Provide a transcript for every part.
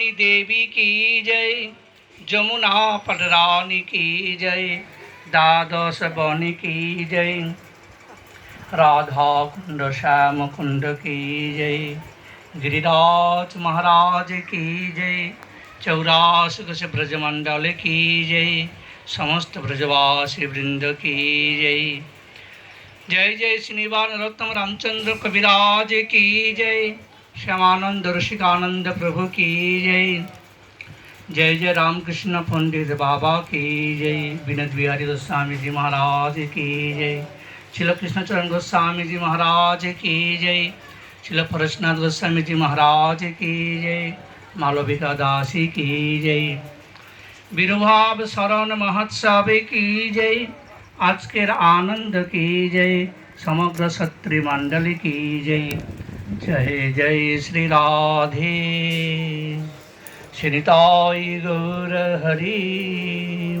भवानी देवी की जय जमुना पटरानी की जय द्वादश बन की जय राधा कुंड श्याम कुंड की जय गिरिराज महाराज की जय चौरास गज ब्रजमंडल की जय समस्त ब्रजवासी वृंद की जय जय जय श्रीनिवास नरोत्तम रामचंद्र कविराज की जय श्यामानंद ऋषिकानंद प्रभु की जय जय जय रामकृष्ण पंडित बाबा की जय विनोद बिहारी गोस्वामी जी महाराज की जय शिल कृष्णचरण गोस्वामी जी महाराज की जय शिल परशनाथ गोस्वामी जी महाराज की जय मालविका दासी की जय বীরভাব শরণ মহোৎসবে কি জয় আজকের আনন্দ কি জয় সমগ্র সত্রী মণ্ডলী কি জয় জয় জয় শ্রী রাধে। শ্রীতাই গৌর হরি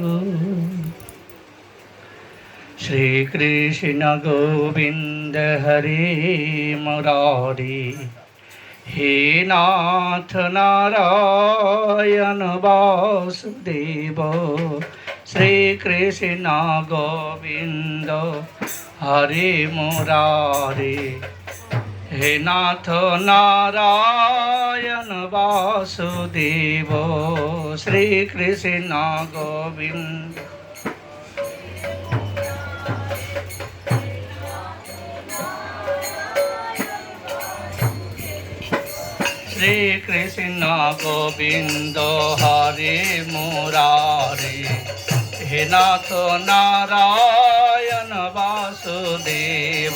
শ্রীকৃষ্ণ গোবিন্দ হরে মুরারি। হে নাথ নারায়ণ বাসুদেব। শ্রীকৃষ্ণ গোবিন্দ হরে মুরারে। হে নাথ নারায়ণ বাসুদেব শ্রীকৃষ্ণ গোবিন্দ। শ্রীকৃষ্ণ গোবিন্দ হরে মুরারে। হে নাথ নারায়ণ বাসুদেব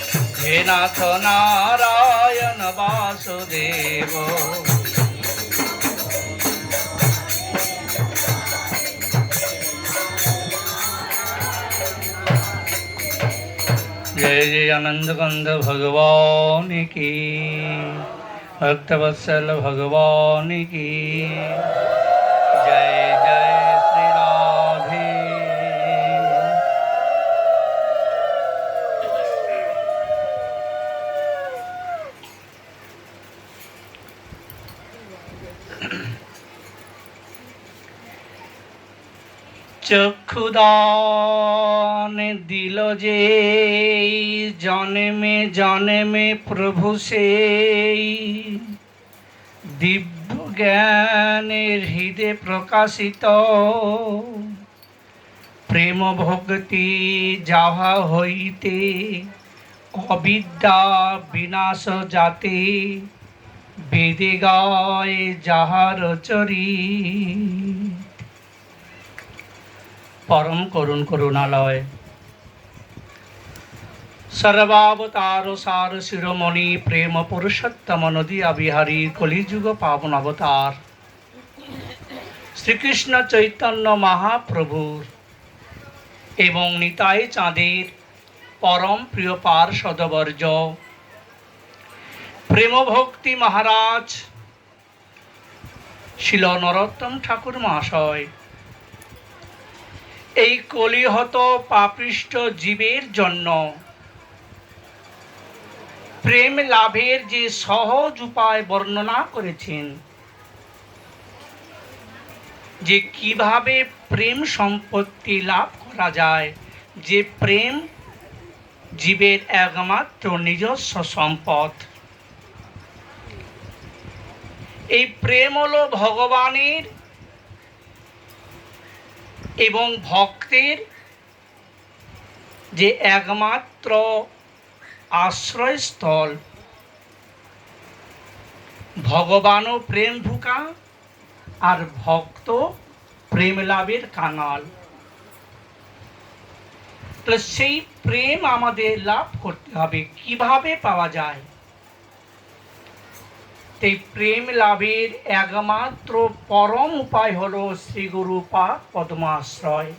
हे नाथ नारायण वासुदेव। जय जय आनंद कंद भगवान की भक्तवत्सल भगवान की। চক্ষুদান দিল যে জন্মে জন্মে প্রভু সেই। দিব্য জ্ঞানের হৃদে প্রকাশিত। প্রেম ভক্তি যাহা হইতে, অবিদ্যা বিনাশ যাতে, বেদে গায় যাহার চরি। পরম করুণ করুণালয়। সর্বাবতার সার শিরোমণি প্রেম পুরুষোত্তম নদী বিহারী কলিযুগ পাবন অবতার। শ্রীকৃষ্ণ চৈতন্য মহাপ্রভুর এবং নিতাই চাঁদের পরম প্রিয় পার্ষদবর্জ প্রেম ভক্তি মহারাজ শিল নরোত্তম ঠাকুর মহাশয়। এই কলিহত পাপৃষ্ট জীবের জন্য। প্রেম লাভের যে সহজ উপায় বর্ণনা করেছেন, যে কীভাবে প্রেম সম্পত্তি লাভ করা যায়, যে প্রেম জীবের একমাত্র নিজস্ব সম্পদ। এই প্রেম হলো ভগবানের এবং ভক্তের যে একমাত্র আশ্রয়স্থল, ভগবানও প্রেম ভুকা আর ভক্ত প্রেম লাভের কাঙাল। তাহলে সেই প্রেম আমাদের লাভ করতে হবে। কীভাবে পাওয়া যায়? এই প্রেম লাভের একমাত্র পরম উপায় হলো শ্রী গুরু পাদ পদ্মাশ্রয়।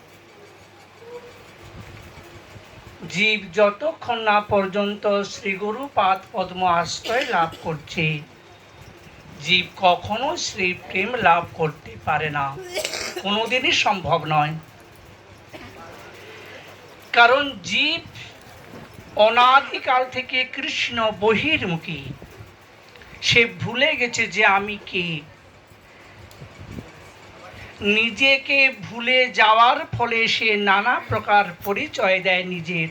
জীব যতক্ষণ না পর্যন্ত শ্রী গুরু পাদ পদ্ম আশ্রয় লাভ করছে, জীব কখনো শ্রী প্রেম লাভ করতে পারে না। কোনোদিনই সম্ভব নয়। কারণ জীব অনাদিকাল থেকে কৃষ্ণ বহির্মুখী। সে ভুলে গেছে যে আমি কে। নিজেকে ভুলে যাওয়ার ফলে সে নানা প্রকার পরিচয় দেয় নিজের।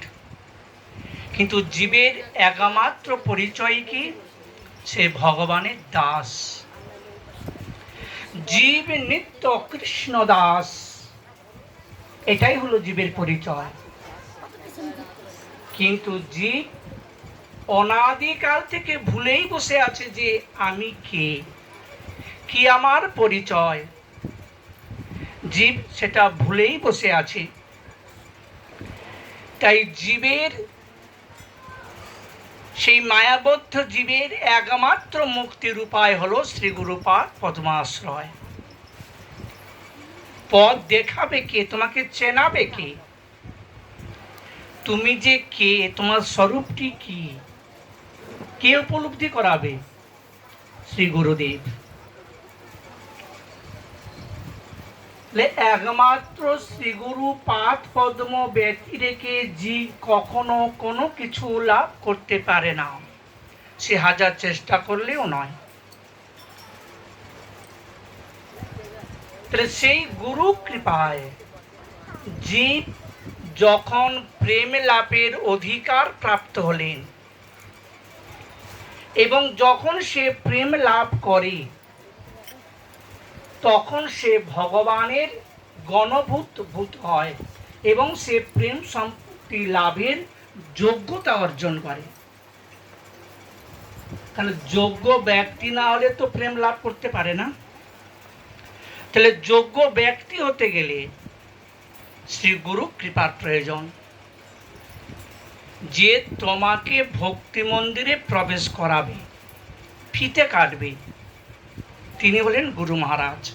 কিন্তু জীবের একমাত্র পরিচয় কি? সে ভগবানের দাস। জীব নিত্য কৃষ্ণ দাস। এটাই হলো জীবের পরিচয়। কিন্তু জীব অনাদিকাল থেকে ভুলেই বসে আছে যে আমি কে? কি আমার পরিচয়? জীব সেটা ভুলেই বসে আছে। তাই জীবের, সেই মায়াবদ্ধ জীবের একমাত্র মুক্তির উপায় হলো শ্রী গুরুপাদ পদ্মাশ্রয়। পথ দেখাবে কে? তোমাকে চেনাবে কে? তুমি যে কে? তোমার স্বরূপটি কি? কে উপলব্ধি করাবে? শ্রী গুরুদেব। একমাত্র শ্রীগুরু পাঠ পদ্ম ব্যক্তি রেখে জীব কখনো কোনো কিছু লাভ করতে পারে না। সে হাজার চেষ্টা করলেও নয়। তাহলে সেই গুরু কৃপায় জীব যখন প্রেম লাভের অধিকার প্রাপ্ত হলেন এবং যখন সে প্রেম লাভ করে, তখন সে ভগবানের গণভূত ভূত হয় এবং সে প্রেম সম্পত্তি লাভের যোগ্যতা অর্জন করে। তাহলে যোগ্য ব্যক্তি না হলে তো প্রেম লাভ করতে পারে না। তাহলে যোগ্য ব্যক্তি হতে গেলে শ্রী গুরু কৃপার প্রয়োজন। যে তোমাকে ভক্তি মন্দিরে প্রবেশ করাবে, ফিতে কাটবে। তিনি হলেন গুরু মহারাজ।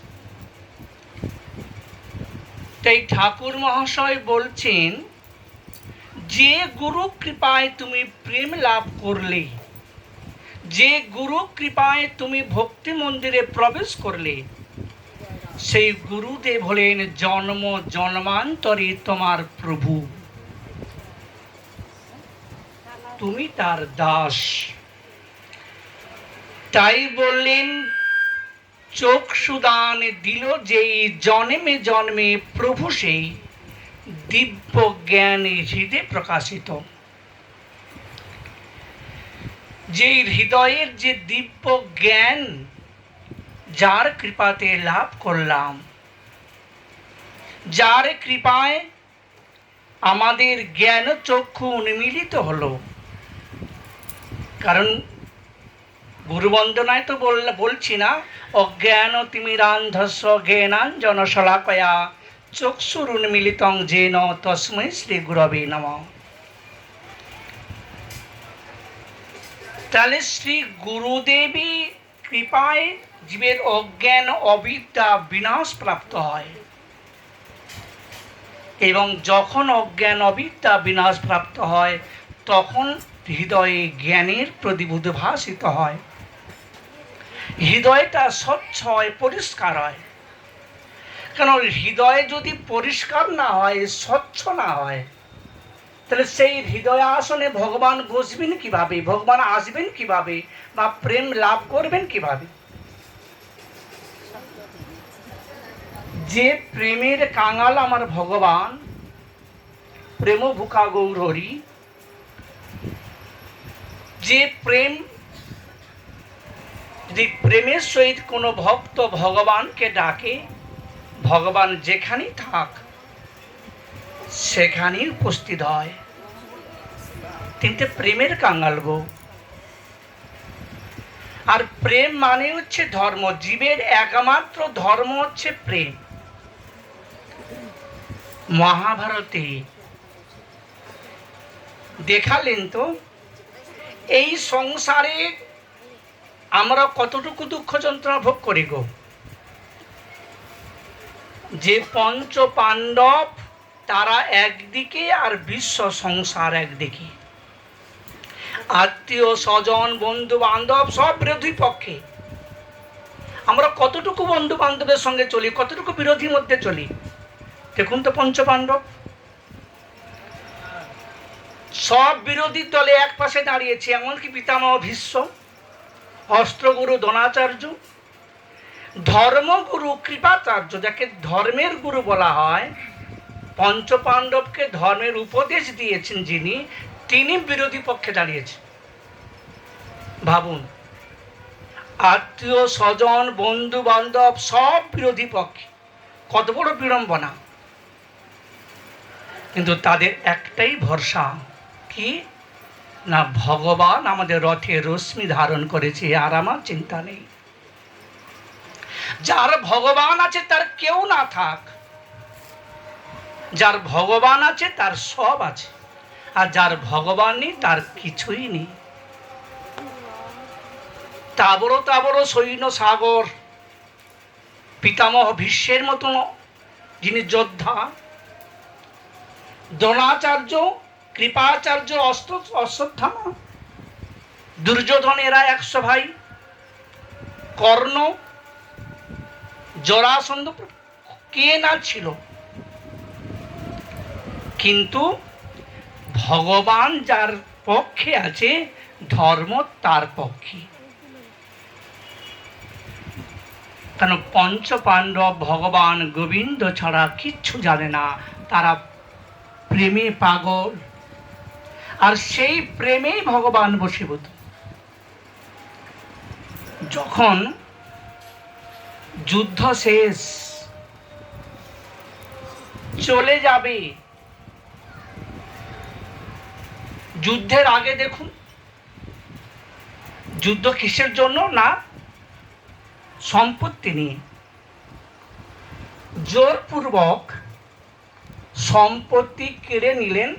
তাই ঠাকুর মহাশয় বলছেন, যে গুরু কৃপায় তুমি প্রেম লাভ করলে, যে গুরু কৃপায় তুমি ভক্তি মন্দিরে প্রবেশ করলে, সেই গুরুদেব হলেন জন্ম জন্মান্তরে তোমার প্রভু। তুমি তার দাস। তাই বললেন, চোখ সুদান দিল যেই জন্মে জন্মে প্রভু সেই দিব্য জ্ঞান হৃদয়ে প্রকাশিত। যে হৃদয়ের যে দিব্য জ্ঞান, যার কৃপাতে লাভ করলাম, যার কৃপায় আমাদের জ্ঞান চক্ষু উন্মিলিত হলো। কারণ গুরুবন্দনায় তো বল বলছি না অজ্ঞান তিমিরান্ধস্ব জ্ঞানাঞ্জন শলাকয়া চক্ষুরুন্মিলিতং যেন তস্মৈ শ্রী গুরবে নম। তাহলে শ্রী গুরুদেবী কৃপায় জীবের অজ্ঞান অবিদ্যা বিনাশ প্রাপ্ত হয়। এবং যখন অজ্ঞান অবিদ্যা বিনাশ প্রাপ্ত হয়, তখন হৃদয়ে জ্ঞানের প্রদীপ উদ্ভাসিত হয়। হৃদয়টা স্বচ্ছ হয়, পরিষ্কার হয়। কেন হৃদয় যদি পরিষ্কার না হয়, স্বচ্ছ না হয়, তাহলে সেই হৃদয় আসনে ভগবান বসবেন কীভাবে? ভগবান আসবেন কীভাবে? বা প্রেম লাভ করবেন কীভাবে? যে প্রেমের কাঙাল আমার ভগবান প্রেম ভুকা গৌরহরি যে প্রেম, যদি প্রেমের সহিত কোনো ভক্ত ভগবানকে ডাকে, ভগবান যেখানেই থাক, সেখানেই উপস্থিত হয়। কিন্তু প্রেমের কাঙ্গাল গো আর প্রেম মানে হচ্ছে ধর্ম, জীবের একমাত্র ধর্ম হচ্ছে প্রেম। মহাভারতে দেখালেন তো এই সংসারে আমরা কতটুকু দুঃখ যন্ত্রণা ভোগ করি গো? যে পঞ্চ পাণ্ডব, তারা একদিকে আর বিশ্ব সংসার একদিকে। আত্মীয়, স্বজন বন্ধু বান্ধব সব বিরোধী পক্ষে। আমরা কতটুকু বন্ধু বান্ধবের সঙ্গে চলি, কতটুকু বিরোধীর মধ্যে চলি? দেখুন তো পঞ্চ পাণ্ডব। সব বিরোধী দলে এক পাশে দাঁড়িয়েছে এমনকি পিতামহ ভীষ্ম, অস্ত্রগুরু দ্রোণাচার্য, ধর্মগুরু কৃপাচার্য, যাকে ধর্মের গুরু বলা হয়, পঞ্চপাণ্ডবকে ধর্মের উপদেশ দিয়েছেন যিনি, তিনি বিরোধী পক্ষে দাঁড়িয়েছেন। ভাবুন, আত্মীয়, স্বজন বন্ধু বান্ধব সব বিরোধী পক্ষে, কত বড় বিড়ম্বনা। কিন্তু তাদের একটাই ভরসা কি না, ভগবান আমাদের রথে রশ্মি ধারণ করেছে, আর আমার চিন্তা নেই। যার ভগবান আছে, তার কেউ না থাক। যার ভগবান আছে, তার সব আছে, আর যার ভগবান নেই, তার কিছুই নেই। তাবড়ো তাবড়ো সৈন্য সাগর, পিতামহ ভীষ্মের মতন যিনি যোদ্ধা, দ্রোণাচার্য কৃপাচার্য অস্ত্র অশ্বত্থামা দুর্যোধন এরা একশো ভাই কর্ণ, জরাসন্ধ কে না ছিল? কিন্তু ভগবান যার পক্ষে আছে, ধর্ম তার পক্ষে। কেন পঞ্চ পাণ্ডব ভগবান গোবিন্দ ছাড়া কিচ্ছু জানে না, তারা প্রেমে পাগল। আর সেই প্রেমেই ভগবান বসীভূত যখন যুদ্ধ শেষ, চলে যাবে। যুদ্ধের আগে দেখুন, যুদ্ধ কিসের জন্য না সম্পত্তি নিয়ে। জোরপূর্বক সম্পত্তি কেড়ে নিলেন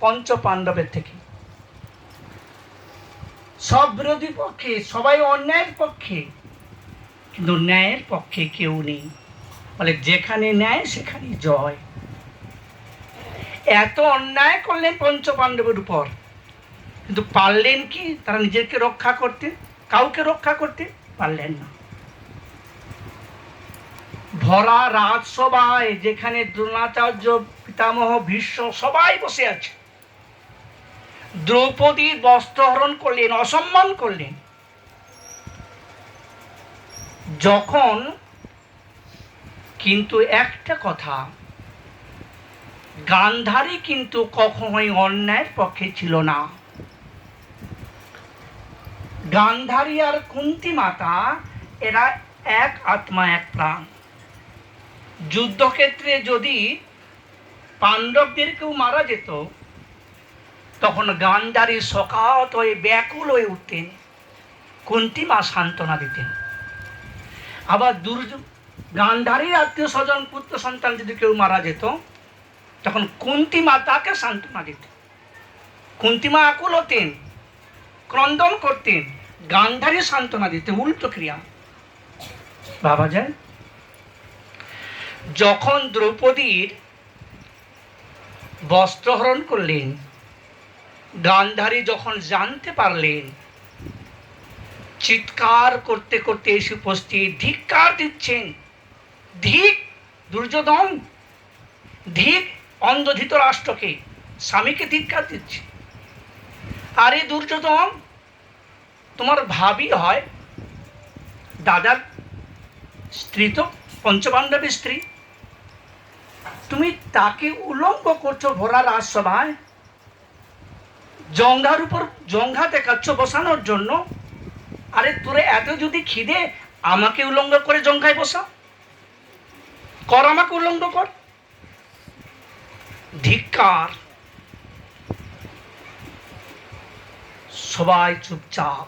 পঞ্চ পাণ্ডবের থেকে। সব বিরোধী পক্ষে, সবাই অন্যায়ের পক্ষে, কিন্তু ন্যায়ের পক্ষে কেউ নেই। বলে যেখানে ন্যায় সেখানে জয়। এত অন্যায় করলেন পঞ্চ পাণ্ডবের উপর। কিন্তু পারলেন কি? তারা নিজেকে রক্ষা করতে, কাউকে রক্ষা করতে পারলেন না। ভরা রাজসভায় যেখানে দ্রোণাচার্য, পিতামহ, ভীষ্ম সবাই বসে আছে। দ্রৌপদীর বস্ত্রহরণ করলেন, অসম্মান করলেন। যখন কিন্তু একটা কথা, গান্ধারী কিন্তু কখনোই অন্যায়ের পক্ষে ছিল না। গান্ধারী আর কুন্তি মাতা, এরা এক আত্মা, এক প্রাণ। যুদ্ধক্ষেত্রে যদি পাণ্ডবদের কেউ মারা যেত তখন গান্ধারী সকাত হয়ে ব্যাকুল হয়ে উঠতেন কুন্তি মা সান্ত্বনা দিতেন। আবার দুর্য, গান্ধারীর আত্মীয় স্বজন, পুত্র সন্তান যদি কেউ মারা যেত, তখন কুন্তি মা তাকে সান্ত্বনা দিত কুন্তি মা আকুল হতেন, ক্রন্দন করতেন গান্ধারী সান্ত্বনা দিতে উল্টো ক্রিয়া। বাবা যায়? যখন দ্রৌপদীর বস্ত্রহরণ করলেন গান্ধারী যখন জানতে পারলেন, চিৎকার করতে করতে এসে উপস্থিত, ধিক্কার দিচ্ছেন, ধিক দুর্যোধন, ধিক অন্ধধিত রাষ্ট্রকে, স্বামীকে ধিক্কার দিচ্ছে। আরে দুর্যোধন, তোমার ভাবি হয়, দাদার স্ত্রী তো পঞ্চপাণ্ডবের স্ত্রী। তুমি তাকে উলঙ্গ করছ ভোলা রাজসভায় জঙ্ঘার উপর জঙ্ঘা দেখাচ্ছ বসানোর জন্য? আরে তোরে এত যদি খিদে, আমাকে উলঙ্গ করে জঙ্ঘায় বসা। কর আমাকে উলঙ্গ কর। ধিক্কার। সবাই চুপচাপ।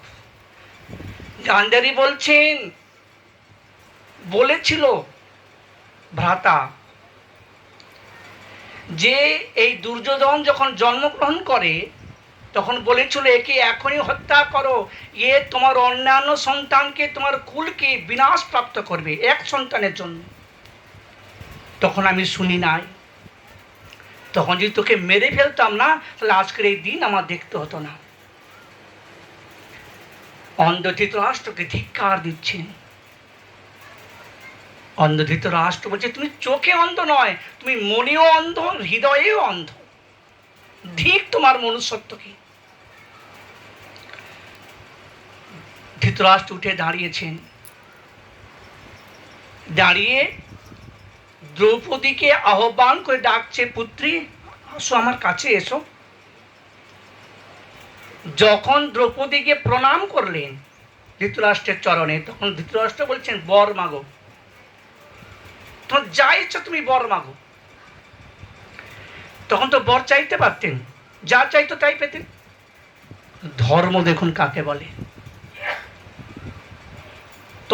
গান্ধারী বলছেন, বলেছিল ভ্রাতা, যে এই দুর্যোধন যখন জন্মগ্রহণ করে তখন বলেছিল, একে এখনই হত্যা করো। এ তোমার অন্যান্য সন্তানকে, তোমার কুলকে বিনাশ প্রাপ্ত করবে এক সন্তানের জন্য। তখন আমি শুনি নাই। তখন যদি তোকে মেরে ফেলতাম না, তাহলে আজকের এই দিন আমার দেখতে হতো না। অন্ধ রাষ্ট্রকে ধিক্কার দিচ্ছে। অন্ধ রাষ্ট্র বলছে, তুমি চোখে অন্ধ নয়, তুমি মনেও অন্ধ, হৃদয়েও অন্ধ। ধিক তোমার মনুষ্যত্ব কি? ধৃতরাষ্ট্র উঠে দাঁড়িয়েছেন। দাঁড়িয়ে দ্রৌপদীকে আহ্বান করে ডাকছে, পুত্রী, আসো আমার কাছে এসো। যখন দ্রৌপদীকে প্রণাম করলেন ধৃতরাষ্ট্রের চরণে, তখন ধৃতরাষ্ট্র বলছেন, বর মাগো। তোমার যা ইচ্ছা তুমি বর মাগো। তখন তো বর চাইতে পারতেন, যা চাইতো তাই পেতেন। ধর্ম দেখুন কাকে বলে।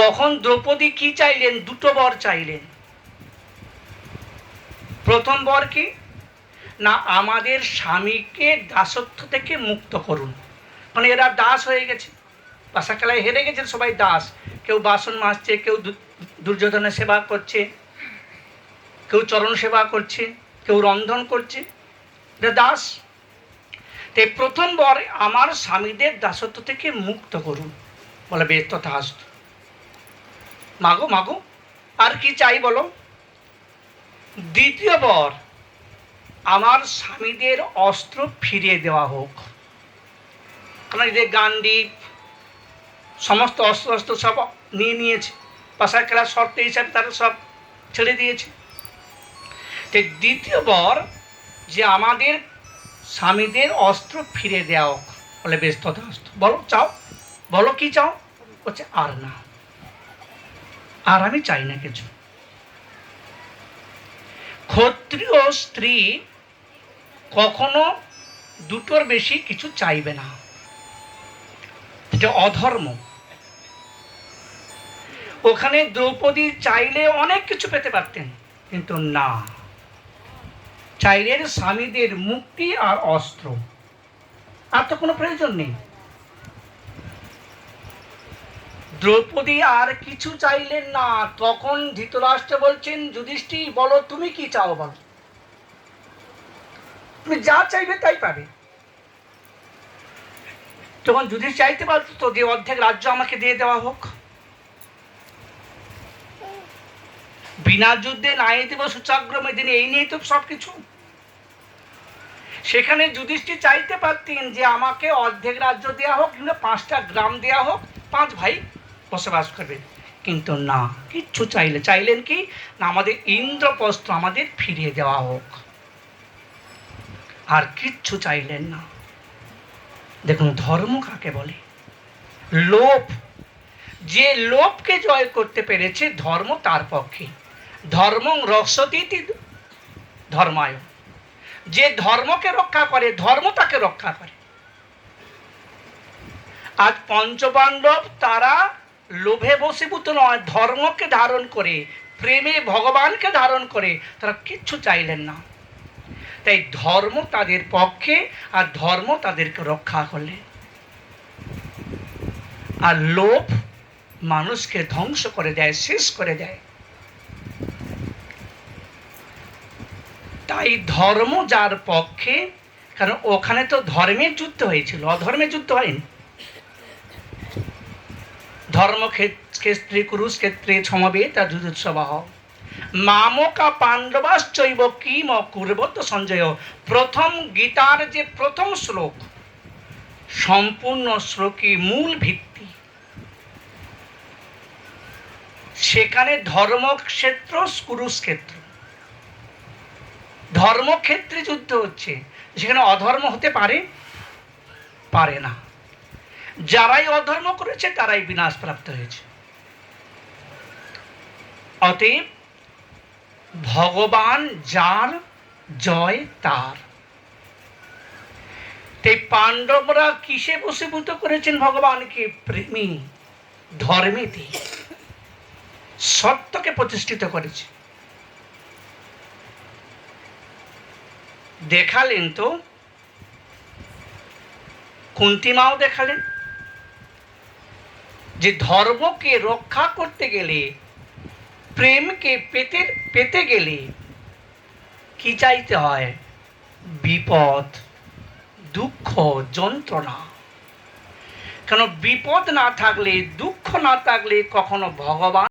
তখন দ্রৌপদী কি চাইলেন? দুটো বর চাইলেন। প্রথম বর কি? না, আমাদের স্বামীকে দাসত্ব থেকে মুক্ত করুন। মানে এরা দাস হয়ে গেছে। পাশা খেলায় হেরে গেছে সবাই দাস। কেউ বাসন মাজছে, কেউ দুর্যোধনের সেবা করছে, কেউ চরণ সেবা করছে, কেউ রন্ধন করছে। এটা দাস। তো এই প্রথম বর আমার স্বামীদের দাসত্ব থেকে মুক্ত করুন। বলে বেশ তথাস্ত মাগো মাগো, আর কি চাই বলো? দ্বিতীয় বর, আমার স্বামীদের অস্ত্র ফিরিয়ে দেওয়া হোক। এই যে গান্ডীপ সমস্ত অস্ত্র অস্ত্র সব নিয়ে নিয়েছে। পাশা খেলার শর্ত হিসাবে তারা সব ছেড়ে দিয়েছে। তো দ্বিতীয় বর, যে আমাদের স্বামীদের অস্ত্র ফিরে দেওয়া হোক, বলে বেশ তথাস্ত বলো, চাও? বলো কি চাও? বলছে, আর না। আর আমি চাই না কিছু। ক্ষত্রিয় স্ত্রী কখনো দুটোর বেশি কিছু চাইবে না। এটা অধর্ম। ওখানে দ্রৌপদী চাইলে অনেক কিছু পেতে পারতেন, কিন্তু না। চাইলেন স্বামীদের মুক্তি আর অস্ত্র। আর তো কোনো প্রয়োজন নেই। দ্রৌপদী আর কিছু চাইলেন না। তখন ধৃতরাষ্ট্র বলছেন, যুধিষ্ঠির, বলো, তুমি কি চাও বলো? তুমি যা চাইবে তাই পাবে। তখন যদি চাইতে পারতো তো যে অর্ধেক রাজ্য আমাকে দিয়ে দেওয়া হোক। বিনা যুদ্ধে নাই দেব সুচাগ্রমে দিনে এই নিয়ে তো সব কিছু সেখানে যুধিষ্ঠি চাইতে পারতেন যে আমাকে অর্ধেক রাজ্য দেওয়া হোক, কিংবা পাঁচটা গ্রাম দেওয়া হোক, পাঁচ ভাই বসবাস করবে। কিন্তু না, কিচ্ছু চাইলে। চাইলেন কি? না, আমাদের ইন্দ্রপ্রস্থ আমাদের ফিরিয়ে দেওয়া হোক। আর কিচ্ছু চাইলেন না। দেখুন, ধর্ম কাকে বলে? লোভ যে লোভকে জয় করতে পেরেছে ধর্ম, তার পক্ষে। ধর্ম রসতীতি ধর্মায়। যে ধর্মকে রক্ষা করে, ধর্ম তাকে রক্ষা করে। আজ পঞ্চপাণ্ডব তারা লোভে বসীভূত নয়, ধর্মকে ধারণ করে, প্রেমে ভগবানকে ধারণ করে, তারা কিচ্ছু চাইলেন না। তাই ধর্ম তাদের পক্ষে আর ধর্ম তাদেরকে রক্ষা করলে। আর লোভ মানুষকে ধ্বংস করে দেয়, শেষ করে দেয়। তাই ধর্ম যার পক্ষে, কারণ ওখানে তো ধর্মের যুদ্ধ হয়েছিল, অধর্মের যুদ্ধ হয়নি। ধর্মক্ষেত্রে কুরুক্ষেত্রে সমবেত যুজুৎসবাহ মামকা পাণ্ডবাশ্চৈব কিম কুর্বত সঞ্জয়। প্রথম গীতার যে প্রথম শ্লোক, সম্পূর্ণ শ্লোকই মূল ভিত্তি। সেখানে ধর্মক্ষেত্র কুরুক্ষেত্র। ধর্মক্ষেত্রে যুদ্ধ হচ্ছে, সেখানে অধর্ম হতে পারে? পারে না। যারাই অধর্ম করেছে, তারাই বিনাশ প্রাপ্ত হয়েছে। অতএব ভগবান যার জয় তার। তাই পাণ্ডবরা কিসে বসীভূত করেছেন ভগবানকে? প্রেমী, ধর্মেতে। সত্যকে প্রতিষ্ঠিত করেছে। দেখালেন তো, কুন্তিমাও দেখালেন। যে ধর্মকে রক্ষা করতে গেলে, প্রেমকে পেতে পেতে গেলে কি চাইতে হয়? বিপদ, দুঃখ, যন্ত্রণা। কেন বিপদ না থাকলে, দুঃখ না থাকলে কখনো ভগবান